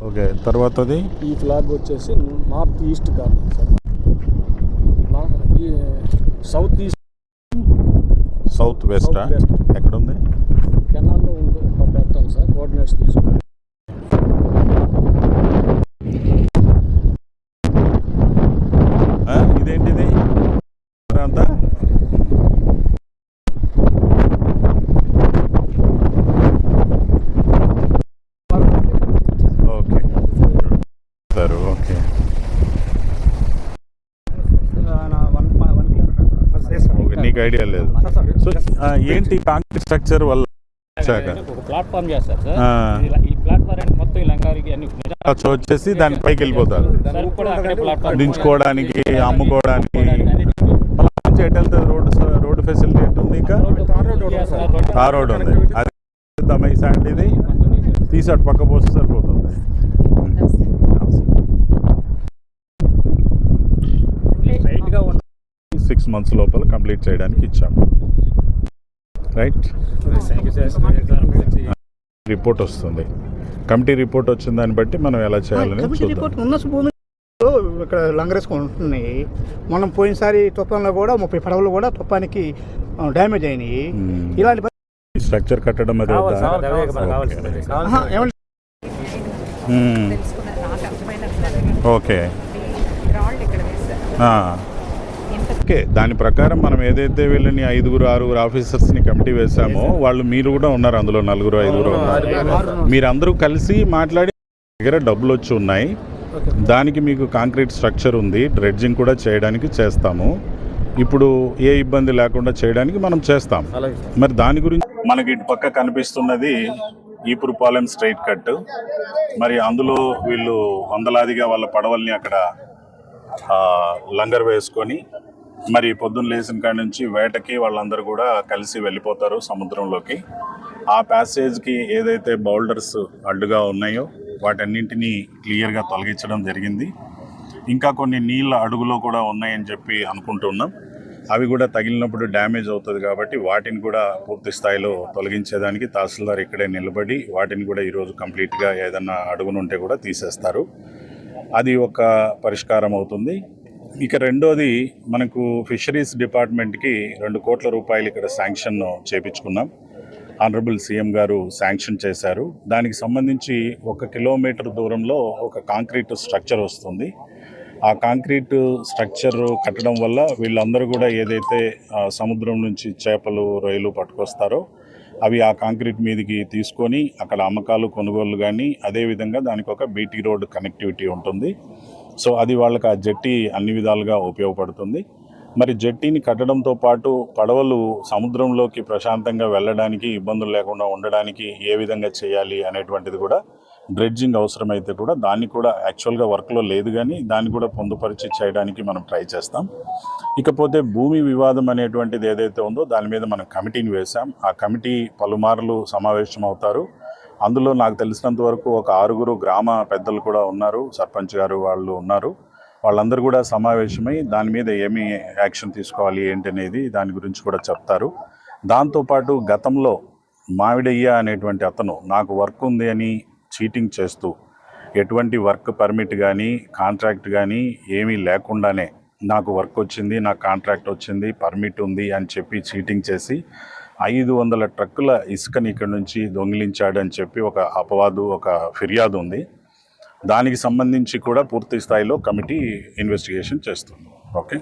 Okay తర్వాతది? ఈ flag వచ్చేసి north east corner sir. South east south వెస్టా? West. ఎక్కడుంది? కెనాల్లో ఉంది పెట్టాలి సార్ కోఆర్డినేట్స్ తీసుకుని ఆ, ఇదేంటిది అంతా ఓకే సరే ఓకే నీకు ఐడియా లేదు. సో ఏంటి కాంక్రీట్ స్ట్రక్చర్ వల్ల ప్లాట్ఫామ్ చేస్తారు సార్. ఈ ప్లాట్ఫామ్ మొత్తం ఈ లంగారికి అన్ని వచ్చేసి దాని పైకి వెళ్ళిపోతారు. సార్ కూడా అక్కడే ప్లాట్ఫామ్ దించుకోవడానికి అమ్ముకోవడానికి. వెళ్తుంది రోడ్డు రోడ్డు ఫెసిలిటీ ఉంది ఇంకా? ఆ రోడ్ ఉంది అది దమై శాండ్ ఇది. తీసి అటు పక్క పోస్తే సరిపోతుంది. సిక్స్ మంత్స్ లోపల కంప్లీట్ చేయడానికి ఇచ్చాము. రైట్ రిపోర్ట్ వస్తుంది. కమిటీ రిపోర్ట్ వచ్చిన దాన్ని బట్టి మనం ఎలా చేయాలని రిపోర్ట్ ఉన్న భూమి ఇక్కడ లంగరేసుకొని ఉంటున్నాయి మనం పోయినసారి తుఫాన్లో కూడా ముప్పై పడవలు కూడా తుఫానికి డ్యామేజ్ అయినాయి. మ్మ్. ఇలాంటి స్ట్రక్చర్ కట్టడం అది ఓకే. ఓకే దాని ప్రకారం మనం ఏదైతే వీళ్ళని ఐదుగురు ఆరుగురు ఆఫీసర్స్ని కమిటీ వేసామో వాళ్ళు మీరు కూడా ఉన్నారు అందులో నలుగురు ఐదుగురు ఉన్నారు. మీరందరూ కలిసి మాట్లాడి దగ్గర డబ్బులు వచ్చి ఉన్నాయి. దానికి మీకు కాంక్రీట్ స్ట్రక్చర్ ఉంది. డ్రెడ్జింగ్ కూడా చేయడానికి చేస్తాము. ఇప్పుడు ఏ ఇబ్బంది లేకుండా చేయడానికి మనం చేస్తాం. మరి దాని గురించి మనకి ఇటు పక్క కనిపిస్తున్నది ఈపురుపాలెం స్ట్రైట్ కట్ మరి అందులో వీళ్ళు వందలాదిగా వాళ్ళ పడవల్ని అక్కడ లంగర్ వేసుకొని మరి పొద్దున్న లేచిన కాడి నుంచి వేటకి వాళ్ళందరూ కూడా కలిసి వెళ్ళిపోతారు సముద్రంలోకి. ఆ ప్యాసేజ్కి ఏదైతే బౌల్డర్స్ అడ్డుగా ఉన్నాయో వాటన్నింటినీ క్లియర్గా తొలగించడం జరిగింది. ఇంకా కొన్ని నీళ్ళ అడుగులో కూడా ఉన్నాయని చెప్పి అనుకుంటున్నాం. అవి కూడా తగిలినప్పుడు డ్యామేజ్ అవుతుంది కాబట్టి వాటిని కూడా పూర్తి స్థాయిలో తొలగించేదానికి తహసీల్దార్ ఇక్కడే నిలబడి వాటిని కూడా ఈరోజు కంప్లీట్గా ఏదన్నా అడుగునుంటే కూడా తీసేస్తారు. అది ఒక పరిష్కారం అవుతుంది. ఇక రెండోది మనకు ఫిషరీస్ డిపార్ట్మెంట్కి రెండు కోట్ల రూపాయలు ఇక్కడ శాంక్షన్ చేపించుకున్నాం. ఆనరబుల్ సీఎం గారు శాంక్షన్ చేశారు. దానికి సంబంధించి ఒక కిలోమీటర్ దూరంలో ఒక కాంక్రీట్ స్ట్రక్చర్ వస్తుంది. ఆ కాంక్రీట్ స్ట్రక్చర్ కట్టడం వల్ల వీళ్ళందరూ కూడా ఏదైతే సముద్రం నుంచి చేపలు రొయ్యలు పట్టుకొస్తారో అవి ఆ కాంక్రీట్ మీదకి తీసుకొని అక్కడ అమ్మకాలు కొనుగోలు కానీ అదేవిధంగా దానికి ఒక బీటీ రోడ్ కనెక్టివిటీ ఉంటుంది. సో అది వాళ్ళకి ఆ జట్టి అన్ని విధాలుగా ఉపయోగపడుతుంది. మరి జట్టీని కట్టడంతో పాటు పడవలు సముద్రంలోకి ప్రశాంతంగా వెళ్ళడానికి ఇబ్బందులు లేకుండా ఉండడానికి ఏ విధంగా చేయాలి అనేటువంటిది కూడా డ్రెడ్జింగ్ అవసరమైతే కూడా దాన్ని కూడా యాక్చువల్గా వర్క్లో లేదు కానీ దాన్ని కూడా పొందుపరిచి చేయడానికి మనం ట్రై చేస్తాం. ఇకపోతే భూమి వివాదం అనేటువంటిది ఏదైతే ఉందో దాని మీద మనం కమిటీని వేశాం. ఆ కమిటీ పలుమార్లు సమావేశం అవుతారు అందులో నాకు తెలిసినంత వరకు ఒక ఆరుగురు గ్రామ పెద్దలు కూడా ఉన్నారు సర్పంచ్ గారు వాళ్ళు ఉన్నారు. వాళ్ళందరూ కూడా సమావేశమై దాని మీద ఏమి యాక్షన్ తీసుకోవాలి ఏంటి అనేది దాని గురించి కూడా చెప్తారు. దాంతోపాటు గతంలో మావిడయ్య అనేటువంటి అతను నాకు వర్క్ ఉంది అని చీటింగ్ చేస్తూ ఎటువంటి వర్క్ పర్మిట్ కానీ కాంట్రాక్ట్ కానీ ఏమీ లేకుండానే నాకు వర్క్ వచ్చింది నాకు కాంట్రాక్ట్ వచ్చింది పర్మిట్ ఉంది అని చెప్పి చీటింగ్ చేసి ఐదు వందల ట్రక్కుల ఇసుకని ఇక్కడ నుంచి దొంగిలించాడని చెప్పి ఒక అపవాదు ఒక ఫిర్యాదు ఉంది. దానికి సంబంధించి కూడా పూర్తి స్థాయిలో కమిటీ ఇన్వెస్టిగేషన్ చేస్తుంది. ఓకే?